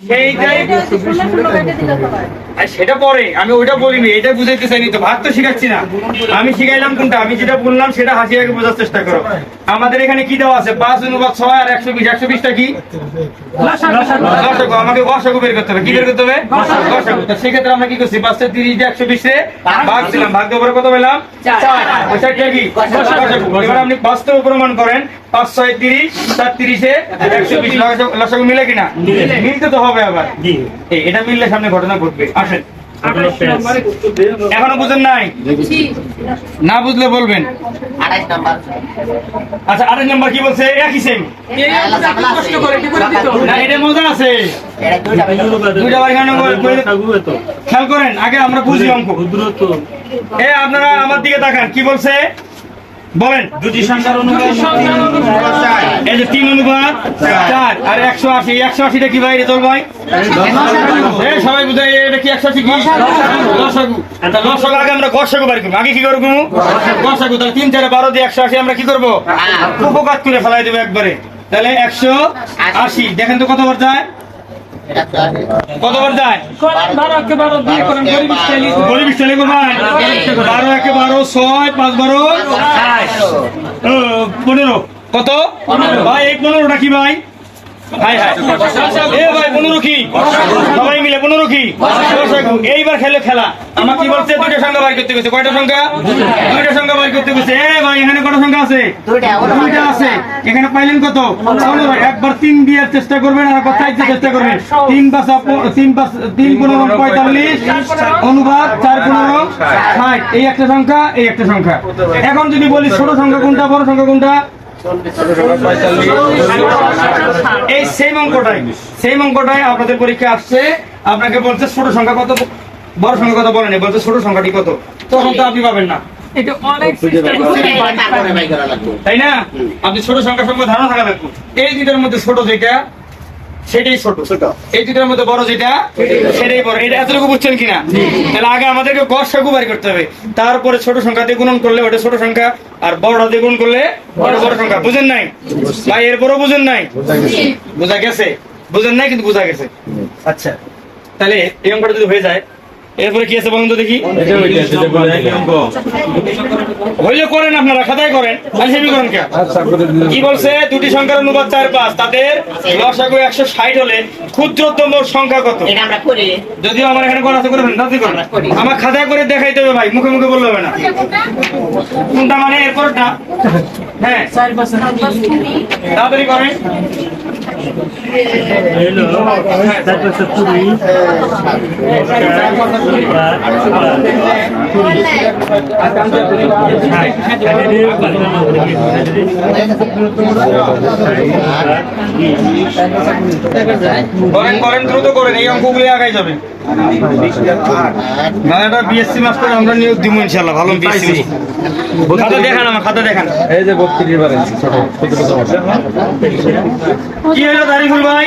সেইটাই সেটা পরে আমি ওইটা বলিনি এটা বুঝাইতে চাইনি তো ভাগ তো শিখাচ্ছি না। আমি শিখাইলাম কোনটা আমি যেটা বললাম সেটা হাসি আগে বোঝার চেষ্টা করো। আমাদের এখানে কি দেওয়া আছে? পাঁচ অনুপাত ছয় আর একশো বিশ। একশো বিশটা কি? আমাকে গসাগু বের করতে হবে। কি বের করতে হবে? গসাগু তা সেক্ষেত্রে আমরা কি করছি? পাঁচটা তিরিশ একশো বিশে ভাগ ছিলাম ভাগ দেওয়ার কত পেলাম? চার। কি? এবার আপনি বাস্তব প্রমাণ করেন। পাঁচ ছয় তিরিশ চার তিরিশে একশো বিশ। লসাগু মিলে কিনা? মিলতে তো হবে আবার। এটা মিললে সামনে ঘটনা ঘটবে। আসেন। এখনও বুঝেন নাই? না বুঝলে বলবেন। আচ্ছা নাম্বার কি বলছে? একই সেম করে না এটা মজা আছে। দুইটা খেয়াল করেন আগে আমরা বুঝি অঙ্ক। এ আপনারা আমার দিকে তাকান কি বলছে? বলেন। দুটি সংখ্যার অনুপাত এই যে তিন অনুপাত চার। আর একশো আশি একশো আশিটা কি ভাই রেতল ভাই? সবাই বুঝাই এটা কি একশো আশি কি? আগে আমরা গসাগু বাড়ি করব। আগে কি করব গসাগু তাহলে তিন চারে বারো দিয়ে একশো আশি আমরা কি করব? উপকাত করে ফেলাই দেবো একবারে। তাহলে একশো আশি। দেখেন তো কতবার যায়। কতবার যায়? গরিব স্টাইলে বারো? একে বারো। ছয় পাঁচ বারো পনেরো। কত? ভাই এই পনেরোটা কি ভাই? হাই হাই এ ভাই পনেরো কি? সবাই মিলে পনেরো কি? এইবার খেলে খেলা। আমার কি বলছে? দুইটা সংখ্যা করতে গেছে। কয়টা সংখ্যা? দুইটা সংখ্যা করতে গেছে। এ ভাই এখানে কটা সংখ্যা আছে? দুইটা, আছে। এখানে পাইলেন কত? একবার তিন দেওয়ার চেষ্টা করবেন আর একবার চার চেষ্টা করবেন। তিন পাঁচ তিন পাঁচ তিন পনেরো পঁয়তাল্লিশ। অনুবাদ চার পনেরো ষাট। এই একটা সংখ্যা এই একটা সংখ্যা। এখন যদি বলি ছোট সংখ্যা কোনটা বড় সংখ্যা কোনটা? এই সেম অঙ্কটাই সেম অঙ্কটাই আপনাদের পরীক্ষা আসছে। আপনাকে বলছে ছোট সংখ্যা কত বড় সংখ্যা কত বলেনি বলছে ছোট সংখ্যাটি কত। তখন তো আপনি পাবেন না। তাই না? আপনি ছোট সংখ্যা সম্পর্কে ধারণা থাকা লাগবে। এই দুটার মধ্যে ছোট যেটা সেটাই ছোট ছোট। এই মধ্যে বড় যেটা সেটাই বড়। এটা এতটুকু বুঝছেন কিনা? তাহলে আগে আমাদেরকে বাড়ি করতে হবে। তারপরে ছোট সংখ্যা দিয়ে গুণন করলে ওটা ছোট সংখ্যা আর বড় দিয়ে গুণ করলে বড় বড় সংখ্যা। বুঝেন নাই? ভাই এরপরও বুঝেন নাই? বোঝা গেছে? বুঝেন নাই কিন্তু বোঝা গেছে। আচ্ছা তাহলে এই অঙ্কটা যদি হয়ে যায় এরপরে কি আছে বলুন তো দেখি? হইলে করেন আপনারা খাতায় করেন। হিসেবে করেন কে? কি বলছে? দুটি সংখ্যার অনুপাত চার পাঁচ। তাদের লসাগু একশো ষাট হলে ক্ষুদ্রতম সংখ্যা কত? এটা যদিও আমার এখানে করা আছে করে ফেলেন করেন। আমার খাতায় করে দেখাইতে হবে ভাই মুখে মুখে বললে হবে না। কোনটা মানে এরপরটা? হ্যাঁ। তাড়াতাড়ি করেন। করেন করেন দ্রুত করেন এই অঙ্কগুলি আগাই যাবে। না এটা বিএসসি মাস্টার আমরা নিয়োগ দিব ইনশাল্লাহ ভালো বিএসসি খাতা দেখান আমার খাতা দেখান। এই যে বত্রিশ বার ছোট। কি হলো দারিফুল ভাই?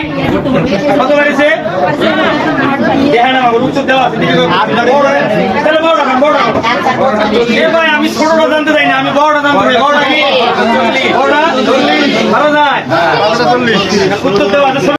কত বাড়িছে? ভাই আমি ছোটটা জানতে চাই না আমি বড়টা জানতে চাই। বড়টা কি? বড়টা? ভালো যায়? উত্তর দেওয়া